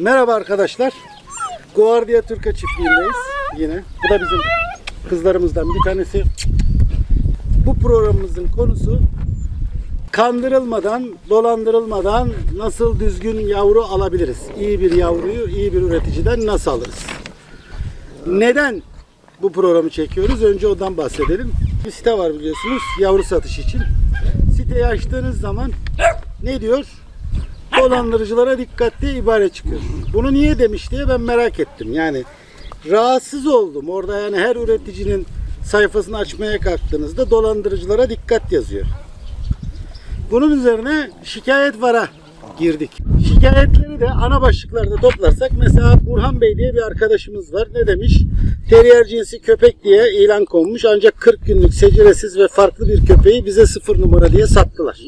Merhaba arkadaşlar. Guardia Türka çiftliğindeyiz yine. Bu da bizim kızlarımızdan bir tanesi. Bu programımızın konusu kandırılmadan, dolandırılmadan nasıl düzgün yavru alabiliriz? İyi bir yavruyu iyi bir üreticiden nasıl alırız? Neden bu programı çekiyoruz? Önce ondan bahsedelim. Bir site var biliyorsunuz yavru satış için. Siteyi açtığınız zaman ne diyor? Dolandırıcılara dikkat diye ibare çıkıyor. Bunu niye demiş diye ben merak ettim. Yani rahatsız oldum. Orada yani her üreticinin sayfasını açmaya kalktığınızda dolandırıcılara dikkat yazıyor. Bunun üzerine şikayet vara girdik. Şikayetleri de ana başlıklarda toplarsak mesela Burhan Bey diye bir arkadaşımız var. Ne demiş? Terrier cinsi köpek diye ilan konmuş ancak 40 günlük seceresiz ve farklı bir köpeği bize sıfır numara diye sattılar.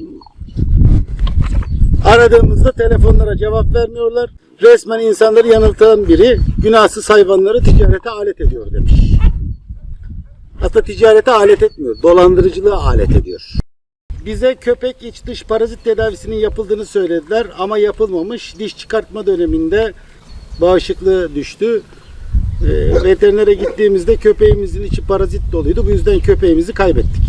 Aradığımızda telefonlara cevap vermiyorlar. Resmen insanları yanıltan biri günahsız hayvanları ticarete alet ediyor demiş. Aslında ticarete alet etmiyor. Dolandırıcılığa alet ediyor. Bize köpek iç dış parazit tedavisinin yapıldığını söylediler ama yapılmamış. Diş çıkartma döneminde bağışıklığı düştü. Ee, veterinere gittiğimizde köpeğimizin içi parazit doluydu. Bu yüzden köpeğimizi kaybettik.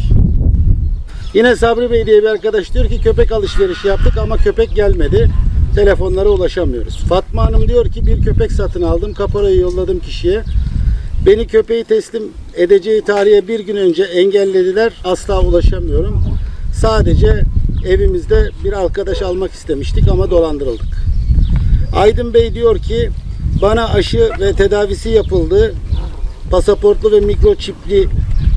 Yine Sabri Bey diye bir arkadaş diyor ki köpek alışverişi yaptık ama köpek gelmedi. Telefonlara ulaşamıyoruz. Fatma Hanım diyor ki bir köpek satın aldım. Kaparayı yolladım kişiye. Beni köpeği teslim edeceği tarihe bir gün önce engellediler. Asla ulaşamıyorum. Sadece evimizde bir arkadaş almak istemiştik ama dolandırıldık. Aydın Bey diyor ki bana aşı ve tedavisi yapıldı. Pasaportlu ve mikroçipli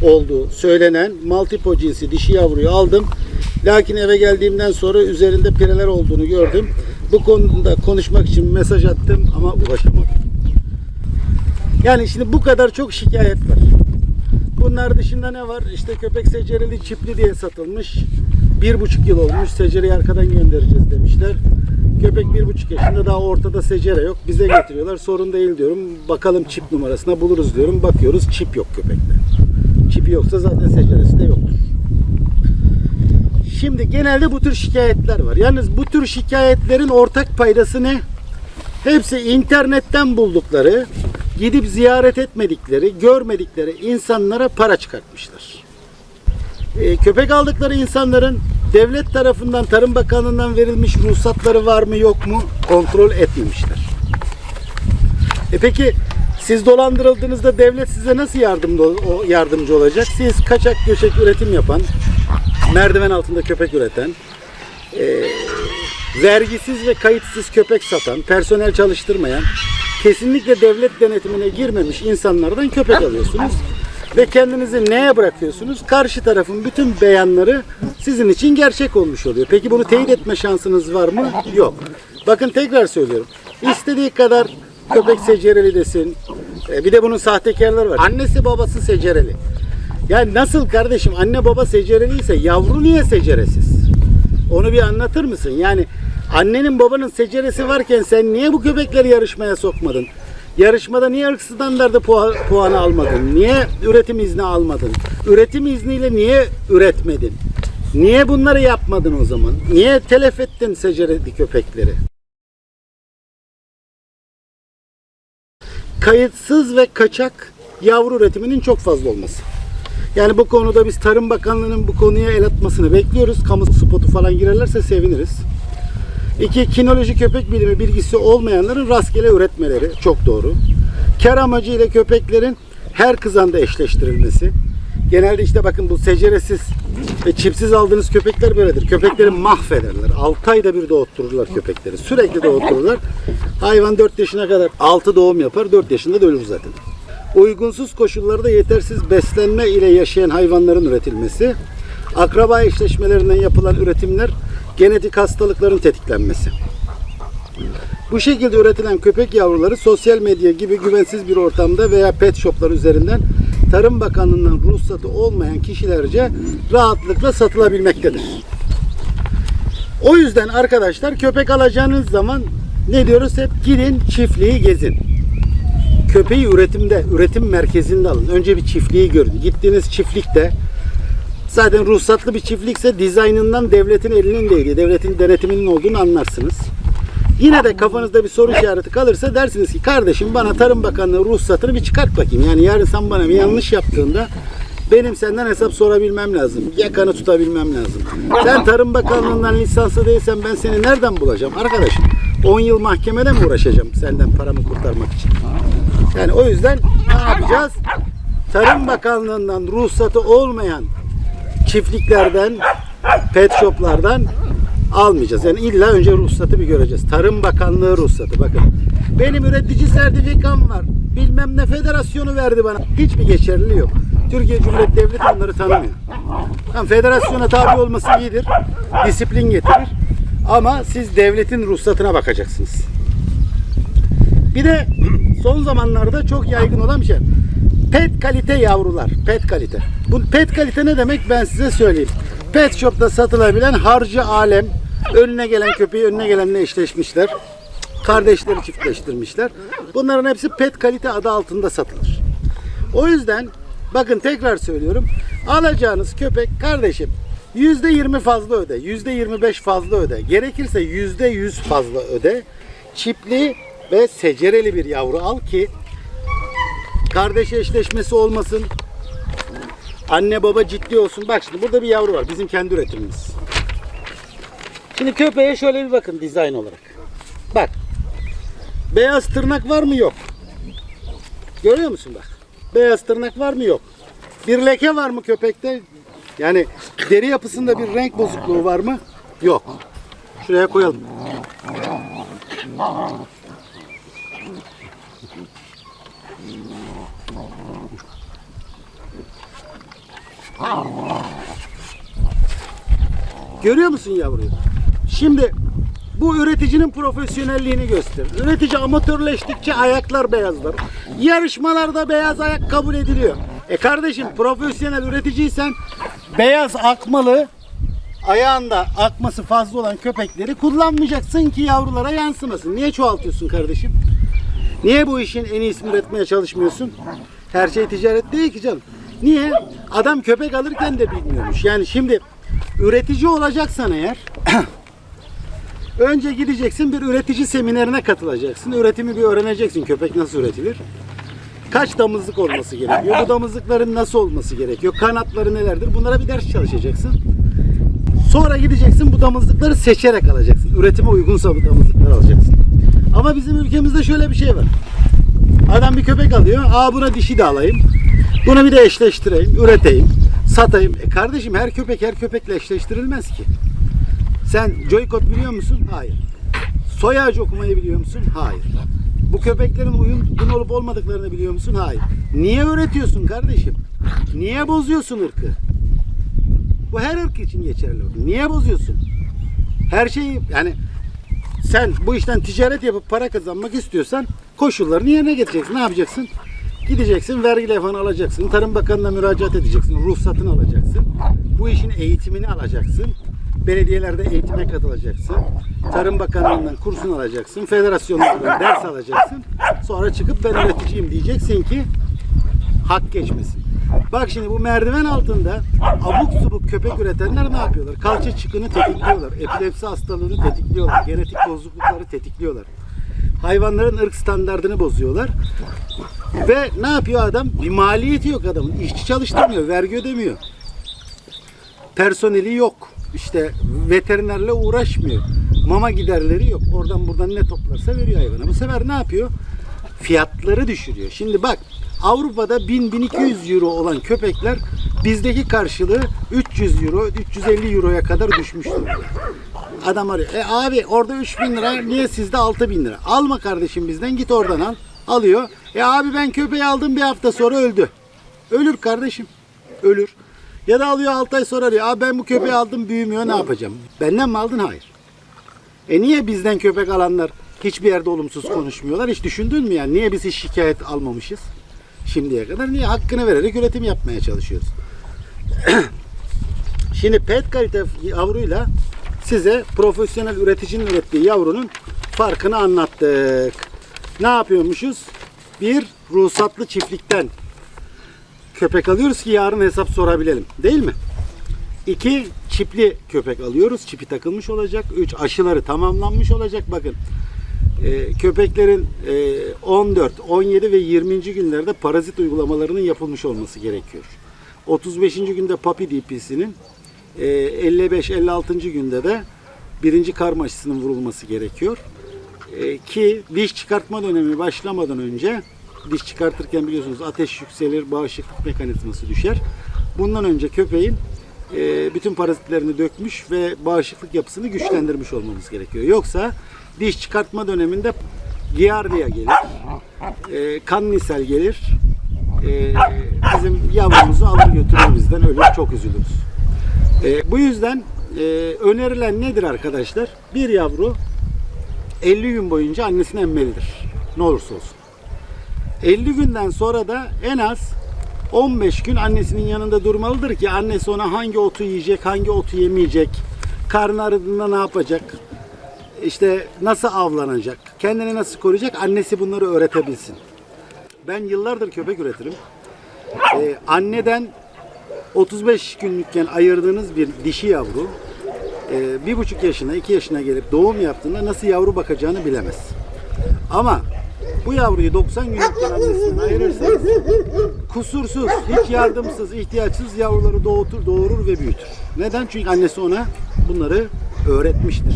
olduğu söylenen Maltipo cinsi dişi yavruyu aldım. Lakin eve geldiğimden sonra üzerinde pireler olduğunu gördüm. Bu konuda konuşmak için mesaj attım ama ulaşamadım. Yani şimdi bu kadar çok şikayet var. Bunlar dışında ne var? İşte köpek secereli çipli diye satılmış. Bir buçuk yıl olmuş. Secereyi arkadan göndereceğiz demişler. Köpek bir buçuk yaşında daha ortada secere yok. Bize getiriyorlar. Sorun değil diyorum. Bakalım çip numarasına buluruz diyorum. Bakıyoruz çip yok köpekte. Çipi yoksa zaten seceresi de yoktur. Şimdi genelde bu tür şikayetler var. Yalnız bu tür şikayetlerin ortak paydası ne? Hepsi internetten buldukları, gidip ziyaret etmedikleri, görmedikleri insanlara para çıkartmışlar. Ee, köpek aldıkları insanların devlet tarafından, Tarım Bakanlığı'ndan verilmiş ruhsatları var mı yok mu kontrol etmemişler. E peki siz dolandırıldığınızda devlet size nasıl yardımcı, yardımcı olacak? Siz kaçak göçek üretim yapan, merdiven altında köpek üreten, e, vergisiz ve kayıtsız köpek satan, personel çalıştırmayan, kesinlikle devlet denetimine girmemiş insanlardan köpek alıyorsunuz. Ve kendinizi neye bırakıyorsunuz? Karşı tarafın bütün beyanları sizin için gerçek olmuş oluyor. Peki bunu teyit etme şansınız var mı? Yok. Bakın tekrar söylüyorum. İstediği kadar köpek secereli desin. E, Bir de bunun sahtekarları var. Annesi babası secereli. Yani nasıl kardeşim anne baba secereliyse yavru niye seceresiz? Onu bir anlatır mısın? Yani annenin babanın seceresi varken sen niye bu köpekleri yarışmaya sokmadın? Yarışmada niye ırk standardı puan, puanı almadın? Niye üretim izni almadın? Üretim izniyle niye üretmedin? Niye bunları yapmadın o zaman? Niye telef ettin secereli köpekleri? Kayıtsız ve kaçak yavru üretiminin çok fazla olması. Yani bu konuda biz Tarım Bakanlığı'nın bu konuya el atmasını bekliyoruz. Kamu spotu falan girerlerse seviniriz. İki, kinoloji köpek bilimi bilgisi olmayanların rastgele üretmeleri çok doğru. Kar amacıyla köpeklerin her kızanda eşleştirilmesi. Genelde işte bakın bu seceresiz ve çipsiz aldığınız köpekler böyledir. Köpekleri mahvederler. 6 ayda bir doğuttururlar köpekleri. Sürekli doğuttururlar. Hayvan 4 yaşına kadar 6 doğum yapar. 4 yaşında da ölür zaten. Uygunsuz koşullarda yetersiz beslenme ile yaşayan hayvanların üretilmesi. Akraba eşleşmelerinden yapılan üretimler genetik hastalıkların tetiklenmesi. Bu şekilde üretilen köpek yavruları sosyal medya gibi güvensiz bir ortamda veya pet shoplar üzerinden Tarım Bakanlığı'ndan ruhsatı olmayan kişilerce rahatlıkla satılabilmektedir. O yüzden arkadaşlar köpek alacağınız zaman ne diyoruz hep gidin çiftliği gezin. Köpeği üretimde, üretim merkezinde alın. Önce bir çiftliği görün. Gittiğiniz çiftlikte zaten ruhsatlı bir çiftlikse dizaynından devletin elinin değdiği, devletin denetiminin olduğunu anlarsınız. Yine de kafanızda bir soru işareti kalırsa dersiniz ki kardeşim bana Tarım Bakanlığı ruhsatını bir çıkart bakayım. Yani yarın sen bana bir yanlış yaptığında benim senden hesap sorabilmem lazım. Yakanı tutabilmem lazım. Sen Tarım Bakanlığı'ndan lisanslı değilsen ben seni nereden bulacağım arkadaşım? 10 yıl mahkemede mi uğraşacağım senden paramı kurtarmak için? Yani o yüzden ne yapacağız? Tarım Bakanlığı'ndan ruhsatı olmayan çiftliklerden, pet shoplardan almayacağız. Yani illa önce ruhsatı bir göreceğiz. Tarım Bakanlığı ruhsatı bakın. Benim üretici sertifikam var. Bilmem ne federasyonu verdi bana. Hiçbir geçerliliği yok. Türkiye Cumhuriyeti Devleti onları tanımıyor. Tamam, federasyona tabi olması iyidir. Disiplin getirir. Ama siz devletin ruhsatına bakacaksınız. Bir de son zamanlarda çok yaygın olan bir şey. Pet kalite yavrular. Pet kalite. Bu pet kalite ne demek ben size söyleyeyim. Pet shop'ta satılabilen harcı alem önüne gelen köpeği önüne gelenle eşleşmişler. Kardeşleri çiftleştirmişler. Bunların hepsi pet kalite adı altında satılır. O yüzden bakın tekrar söylüyorum. Alacağınız köpek kardeşim %20 fazla öde, %25 fazla öde. Gerekirse %100 fazla öde. Çipli ve secereli bir yavru al ki kardeş eşleşmesi olmasın. Anne baba ciddi olsun. Bak şimdi burada bir yavru var. Bizim kendi üretimimiz. Şimdi köpeğe şöyle bir bakın dizayn olarak. Bak. Beyaz tırnak var mı? Yok. Görüyor musun bak? Beyaz tırnak var mı? Yok. Bir leke var mı köpekte? Yani deri yapısında bir renk bozukluğu var mı? Yok. Şuraya koyalım. Görüyor musun yavruyu? Şimdi bu üreticinin profesyonelliğini gösterir. Üretici amatörleştikçe ayaklar beyazlar. Yarışmalarda beyaz ayak kabul ediliyor. E kardeşim profesyonel üreticiysen beyaz akmalı ayağında akması fazla olan köpekleri kullanmayacaksın ki yavrulara yansımasın. Niye çoğaltıyorsun kardeşim? Niye bu işin en iyisini üretmeye çalışmıyorsun? Her şey ticaret değil ki canım. Niye? Adam köpek alırken de bilmiyormuş. Yani şimdi üretici olacaksan eğer önce gideceksin bir üretici seminerine katılacaksın. Üretimi bir öğreneceksin. Köpek nasıl üretilir? Kaç damızlık olması gerekiyor? Bu damızlıkların nasıl olması gerekiyor? Kanatları nelerdir? Bunlara bir ders çalışacaksın. Sonra gideceksin bu damızlıkları seçerek alacaksın. Üretime uygunsa bu damızlıkları alacaksın. Ama bizim ülkemizde şöyle bir şey var. Adam bir köpek alıyor. Aa buna dişi de alayım. Bunu bir de eşleştireyim, üreteyim, satayım. E kardeşim her köpek her köpekle eşleştirilmez ki. Sen joykot biliyor musun? Hayır. Soy ağacı okumayı biliyor musun? Hayır. Bu köpeklerin uygun olup olmadıklarını biliyor musun? Hayır. Niye öğretiyorsun kardeşim? Niye bozuyorsun ırkı? Bu her ırk için geçerli. Niye bozuyorsun? Her şeyi yani sen bu işten ticaret yapıp para kazanmak istiyorsan koşullarını yerine getireceksin. Ne yapacaksın? Gideceksin, vergi levhanı alacaksın, Tarım Bakanı'na müracaat edeceksin, ruhsatını alacaksın. Bu işin eğitimini alacaksın. Belediyelerde eğitime katılacaksın. Tarım Bakanlığı'ndan kursunu alacaksın. Federasyonlardan ders alacaksın. Sonra çıkıp ben üreticiyim diyeceksin ki hak geçmesin. Bak şimdi bu merdiven altında abuk subuk köpek üretenler ne yapıyorlar? Kalça çıkını tetikliyorlar. Epilepsi hastalığını tetikliyorlar. Genetik bozuklukları tetikliyorlar. Hayvanların ırk standartını bozuyorlar. Ve ne yapıyor adam? Bir maliyeti yok adamın. İşçi çalıştırmıyor, vergi ödemiyor. Personeli yok. İşte veterinerle uğraşmıyor. Mama giderleri yok. Oradan buradan ne toplarsa veriyor hayvana. Bu sefer ne yapıyor? Fiyatları düşürüyor. Şimdi bak Avrupa'da 1000-1200 euro olan köpekler bizdeki karşılığı 300 euro, 350 euroya kadar düşmüş durumda. Adam arıyor. E abi orada 3000 lira niye sizde 6000 lira? Alma kardeşim bizden git oradan al. Alıyor. E abi ben köpeği aldım bir hafta sonra öldü. Ölür kardeşim. Ölür. Ya da alıyor 6 ay sonra arıyor. Abi ben bu köpeği aldım büyümüyor ne yapacağım? Benden mi aldın? Hayır. E niye bizden köpek alanlar hiçbir yerde olumsuz konuşmuyorlar? Hiç düşündün mü yani? Niye biz hiç şikayet almamışız? Şimdiye kadar niye hakkını vererek üretim yapmaya çalışıyoruz? Şimdi pet kalite yavruyla size profesyonel üreticinin ürettiği yavrunun farkını anlattık. Ne yapıyormuşuz? Bir, ruhsatlı çiftlikten köpek alıyoruz ki yarın hesap sorabilelim. Değil mi? İki, çipli köpek alıyoruz. Çipi takılmış olacak. Üç, aşıları tamamlanmış olacak. Bakın e, köpeklerin e, 14, 17 ve 20. günlerde parazit uygulamalarının yapılmış olması gerekiyor. 35. günde papi DP'sinin e, 55-56. günde de birinci karma aşısının vurulması gerekiyor. E, ki diş çıkartma dönemi başlamadan önce diş çıkartırken biliyorsunuz ateş yükselir, bağışıklık mekanizması düşer. Bundan önce köpeğin e, bütün parazitlerini dökmüş ve bağışıklık yapısını güçlendirmiş olmamız gerekiyor. Yoksa diş çıkartma döneminde giardia gelir, e, kan nisel gelir, e, bizim yavrumuzu alır götürür bizden, ölür çok üzülürüz. E, bu yüzden e, önerilen nedir arkadaşlar? Bir yavru 50 gün boyunca annesini emmelidir. Ne olursa olsun. 50 günden sonra da en az 15 gün annesinin yanında durmalıdır ki annesi ona hangi otu yiyecek, hangi otu yemeyecek, karnı ağrıdığında ne yapacak, işte nasıl avlanacak, kendini nasıl koruyacak annesi bunları öğretebilsin. Ben yıllardır köpek üretirim. Ee, anneden 35 günlükken ayırdığınız bir dişi yavru e, bir buçuk yaşına, iki yaşına gelip doğum yaptığında nasıl yavru bakacağını bilemez. Ama bu yavruyu 90 günlükken annesinden ayırırsanız kusursuz, hiç yardımsız, ihtiyaçsız yavruları doğurtur, doğurur ve büyütür. Neden? Çünkü annesi ona bunları öğretmiştir.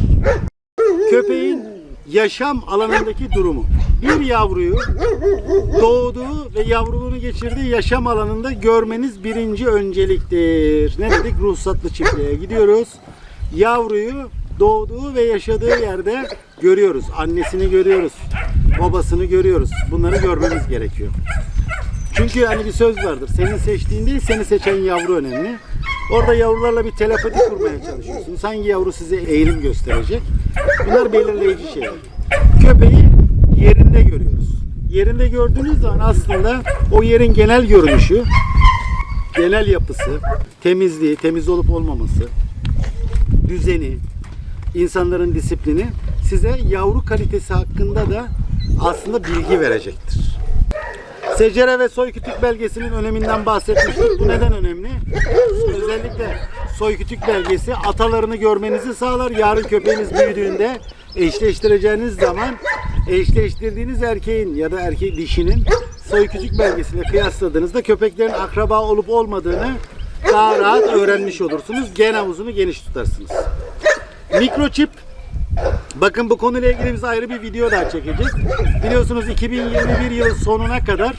Köpeğin yaşam alanındaki durumu. Bir yavruyu doğduğu ve yavruluğunu geçirdiği yaşam alanında görmeniz birinci önceliktir. Ne dedik? Ruhsatlı çiftliğe gidiyoruz. Yavruyu doğduğu ve yaşadığı yerde görüyoruz. Annesini görüyoruz. Babasını görüyoruz. Bunları görmemiz gerekiyor. Çünkü hani bir söz vardır. Senin seçtiğin değil, seni seçen yavru önemli. Orada yavrularla bir telepati kurmaya çalışıyorsunuz. Hangi yavru size eğilim gösterecek? Bunlar belirleyici şeyler. Köpeği yerinde görüyoruz. Yerinde gördüğünüz zaman aslında o yerin genel görünüşü, genel yapısı, temizliği, temiz olup olmaması, düzeni, insanların disiplini size yavru kalitesi hakkında da aslında bilgi verecektir. Secere ve soy kütük belgesinin öneminden bahsetmiştik. Bu neden önemli? Özellikle soy kütük belgesi atalarını görmenizi sağlar. Yarın köpeğiniz büyüdüğünde eşleştireceğiniz zaman eşleştirdiğiniz erkeğin ya da erkek dişinin soy kütük belgesiyle kıyasladığınızda köpeklerin akraba olup olmadığını daha rahat öğrenmiş olursunuz. Gen havuzunu geniş tutarsınız. Mikroçip Bakın bu konuyla ilgili biz ayrı bir video daha çekeceğiz. Biliyorsunuz 2021 yılı sonuna kadar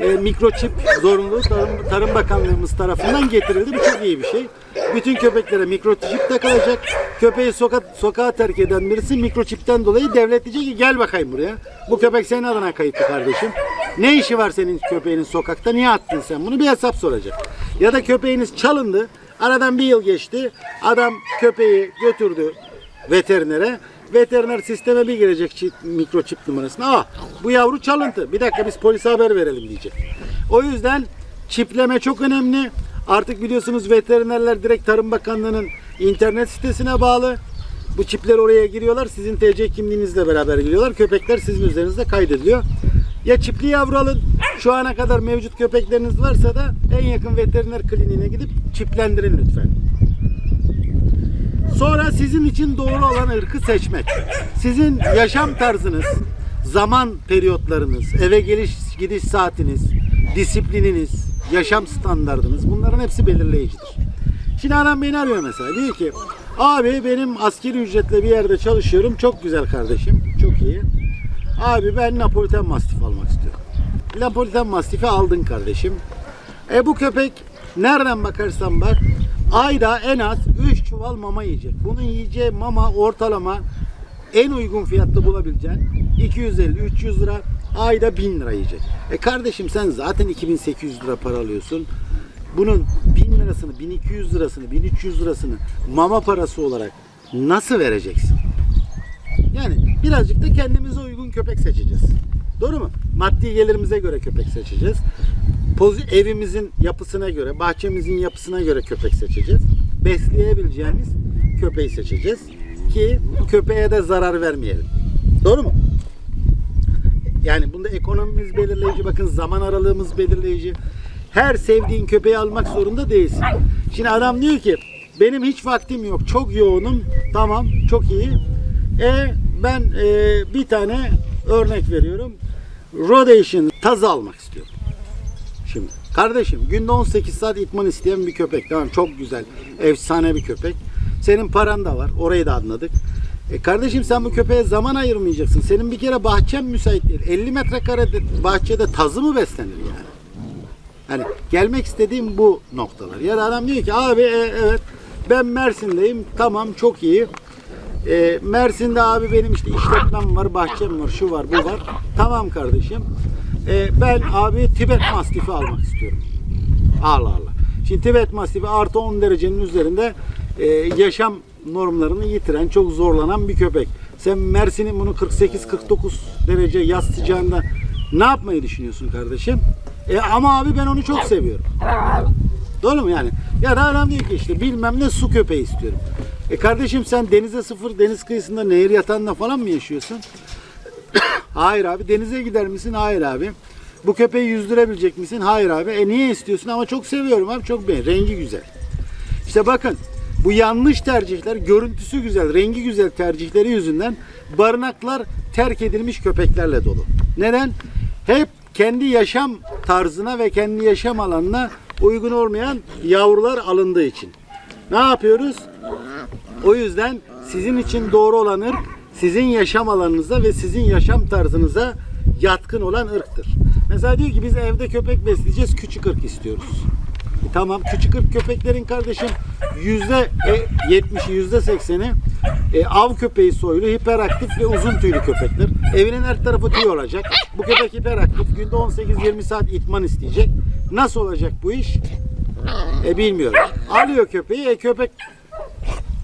e, mikroçip zorunluluğu Tarım, Tarım Bakanlığımız tarafından getirildi. Bu çok iyi bir şey. Bütün köpeklere mikroçip takılacak. Köpeği soka, sokağa terk eden birisi mikroçipten dolayı devlet diyecek ki gel bakayım buraya. Bu köpek senin adına kayıtlı kardeşim. Ne işi var senin köpeğinin sokakta? Niye attın sen bunu? Bir hesap soracak. Ya da köpeğiniz çalındı. Aradan bir yıl geçti. Adam köpeği götürdü veterinere. Veteriner sisteme bir girecek çip, mikroçip numarasına. Aa bu yavru çalıntı. Bir dakika biz polise haber verelim diyecek. O yüzden çipleme çok önemli. Artık biliyorsunuz veterinerler direkt Tarım Bakanlığı'nın internet sitesine bağlı. Bu çipler oraya giriyorlar. Sizin TC kimliğinizle beraber giriyorlar. Köpekler sizin üzerinizde kaydediliyor. Ya çipli yavru alın. Şu ana kadar mevcut köpekleriniz varsa da en yakın veteriner kliniğine gidip çiplendirin lütfen. Sonra sizin için doğru olan ırkı seçmek. Sizin yaşam tarzınız, zaman periyotlarınız, eve geliş gidiş saatiniz, disiplininiz, yaşam standardınız bunların hepsi belirleyicidir. Şimdi adam beni arıyor mesela diyor ki abi benim askeri ücretle bir yerde çalışıyorum çok güzel kardeşim çok iyi. Abi ben Napoliten Mastif almak istiyorum. Napoliten Mastif'i aldın kardeşim. E bu köpek nereden bakarsan bak ayda en az 3 çuval mama yiyecek. Bunun yiyeceği mama ortalama en uygun fiyatlı bulabileceğin 250-300 lira ayda 1000 lira yiyecek. E kardeşim sen zaten 2800 lira para alıyorsun. Bunun 1000 lirasını, 1200 lirasını, 1300 lirasını mama parası olarak nasıl vereceksin? Yani birazcık da kendimize uygun köpek seçeceğiz. Doğru mu? Maddi gelirimize göre köpek seçeceğiz. Pozi evimizin yapısına göre, bahçemizin yapısına göre köpek seçeceğiz. Besleyebileceğimiz köpeği seçeceğiz ki köpeğe de zarar vermeyelim. Doğru mu? Yani bunda ekonomimiz belirleyici, bakın zaman aralığımız belirleyici. Her sevdiğin köpeği almak zorunda değilsin. Şimdi adam diyor ki benim hiç vaktim yok, çok yoğunum. Tamam, çok iyi. E ben e, bir tane örnek veriyorum. Rhodesian tazı almak istiyorum. Şimdi kardeşim günde 18 saat itman isteyen bir köpek. Tamam çok güzel. Efsane bir köpek. Senin paran da var. Orayı da anladık. E kardeşim sen bu köpeğe zaman ayırmayacaksın. Senin bir kere bahçen müsait değil. 50 metrekare de- bahçede tazı mı beslenir yani? Hani gelmek istediğim bu noktalar. Ya da adam diyor ki abi e, evet ben Mersin'deyim. Tamam çok iyi. E, Mersin'de abi benim işte işletmem var, bahçem var, şu var, bu var. Tamam kardeşim. E, ben abi Tibet Mastifi almak istiyorum. Allah Allah. Şimdi Tibet Mastifi artı 10 derecenin üzerinde e, yaşam normlarını yitiren, çok zorlanan bir köpek. Sen Mersin'in bunu 48-49 derece yaz sıcağında ne yapmayı düşünüyorsun kardeşim? E, ama abi ben onu çok seviyorum. Doğru mu yani? Ya da adam diyor ki işte bilmem ne su köpeği istiyorum. E kardeşim sen denize sıfır deniz kıyısında nehir yatağında falan mı yaşıyorsun? Hayır abi. Denize gider misin? Hayır abi. Bu köpeği yüzdürebilecek misin? Hayır abi. E niye istiyorsun? Ama çok seviyorum abi. Çok beğen. Rengi güzel. İşte bakın bu yanlış tercihler, görüntüsü güzel, rengi güzel tercihleri yüzünden barınaklar terk edilmiş köpeklerle dolu. Neden? Hep kendi yaşam tarzına ve kendi yaşam alanına uygun olmayan yavrular alındığı için. Ne yapıyoruz? O yüzden sizin için doğru olan ırk sizin yaşam alanınıza ve sizin yaşam tarzınıza yatkın olan ırktır. Mesela diyor ki biz evde köpek besleyeceğiz, küçük ırk istiyoruz. E tamam küçük ırk köpeklerin kardeşim yüzde e, 70'i yüzde 80'i e, av köpeği soylu, hiperaktif ve uzun tüylü köpekler. Evinin her tarafı tüy olacak. Bu köpek hiperaktif. Günde 18-20 saat itman isteyecek. Nasıl olacak bu iş? E bilmiyorum. Alıyor köpeği, e köpek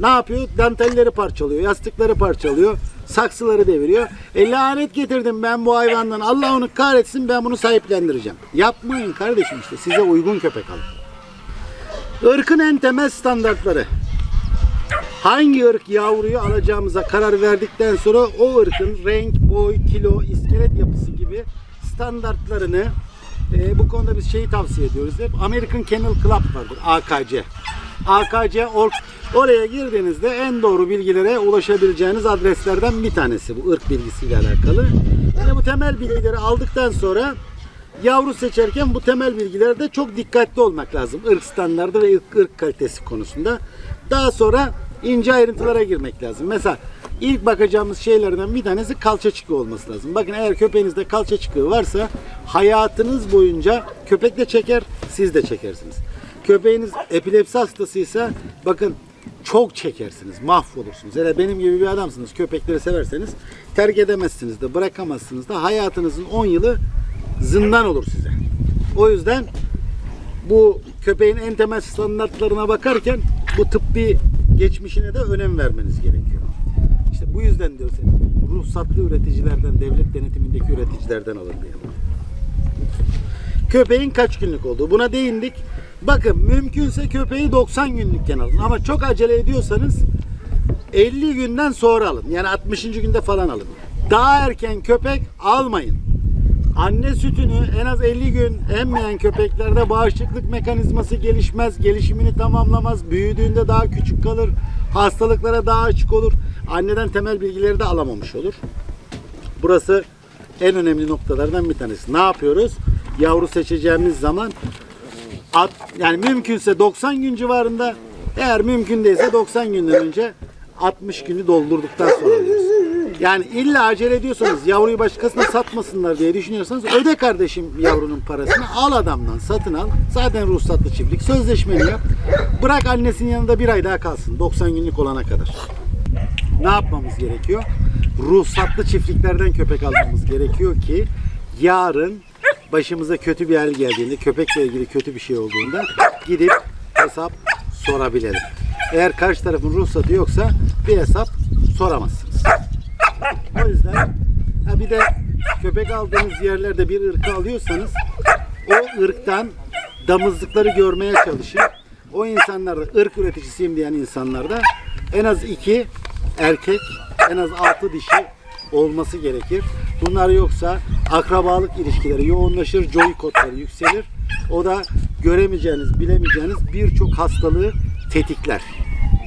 ne yapıyor? Dantelleri parçalıyor, yastıkları parçalıyor, saksıları deviriyor. E lanet getirdim ben bu hayvandan. Allah onu kahretsin ben bunu sahiplendireceğim. Yapmayın kardeşim işte size uygun köpek alın. Irkın en temel standartları. Hangi ırk yavruyu alacağımıza karar verdikten sonra o ırkın renk, boy, kilo, iskelet yapısı gibi standartlarını e, bu konuda biz şeyi tavsiye ediyoruz hep. American Kennel Club vardır. AKC. AKC org. Oraya girdiğinizde en doğru bilgilere ulaşabileceğiniz adreslerden bir tanesi bu ırk bilgisiyle alakalı. Yani bu temel bilgileri aldıktan sonra yavru seçerken bu temel bilgilerde çok dikkatli olmak lazım. Irk standardı ve ırk, ırk kalitesi konusunda. Daha sonra ince ayrıntılara girmek lazım. Mesela ilk bakacağımız şeylerden bir tanesi kalça çıkığı olması lazım. Bakın eğer köpeğinizde kalça çıkığı varsa hayatınız boyunca köpek de çeker, siz de çekersiniz. Köpeğiniz epilepsi hastasıysa bakın çok çekersiniz, mahvolursunuz. Hele benim gibi bir adamsınız, köpekleri severseniz terk edemezsiniz de, bırakamazsınız da hayatınızın 10 yılı zindan olur size. O yüzden bu köpeğin en temel standartlarına bakarken bu tıbbi geçmişine de önem vermeniz gerekiyor. İşte bu yüzden diyoruz hep, ruhsatlı üreticilerden, devlet denetimindeki üreticilerden alın diye. Köpeğin kaç günlük olduğu buna değindik. Bakın mümkünse köpeği 90 günlükken alın ama çok acele ediyorsanız 50 günden sonra alın. Yani 60. günde falan alın. Daha erken köpek almayın. Anne sütünü en az 50 gün emmeyen köpeklerde bağışıklık mekanizması gelişmez, gelişimini tamamlamaz, büyüdüğünde daha küçük kalır, hastalıklara daha açık olur. Anneden temel bilgileri de alamamış olur. Burası en önemli noktalardan bir tanesi. Ne yapıyoruz? Yavru seçeceğimiz zaman at, yani mümkünse 90 gün civarında eğer mümkün değilse 90 günden önce 60 günü doldurduktan sonra alıyoruz. Yani illa acele ediyorsanız yavruyu başkasına satmasınlar diye düşünüyorsanız öde kardeşim yavrunun parasını al adamdan satın al. Zaten ruhsatlı çiftlik sözleşmeni yap. Bırak annesinin yanında bir ay daha kalsın 90 günlük olana kadar. Ne yapmamız gerekiyor? Ruhsatlı çiftliklerden köpek almamız gerekiyor ki yarın başımıza kötü bir hal geldiğinde, köpekle ilgili kötü bir şey olduğunda gidip hesap sorabilelim. Eğer karşı tarafın ruhsatı yoksa bir hesap soramazsınız. O yüzden ha bir de köpek aldığınız yerlerde bir ırkı alıyorsanız o ırktan damızlıkları görmeye çalışın. O insanlarda ırk üreticisiyim diyen insanlarda en az iki erkek, en az altı dişi olması gerekir. Bunlar yoksa akrabalık ilişkileri yoğunlaşır, joy kodları yükselir. O da göremeyeceğiniz, bilemeyeceğiniz birçok hastalığı tetikler.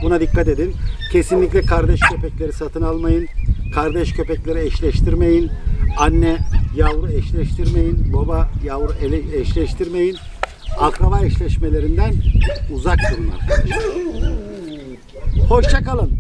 Buna dikkat edin. Kesinlikle kardeş köpekleri satın almayın. Kardeş köpekleri eşleştirmeyin. Anne yavru eşleştirmeyin. Baba yavru ele- eşleştirmeyin. Akraba eşleşmelerinden uzak durun arkadaşlar. Hoşça kalın.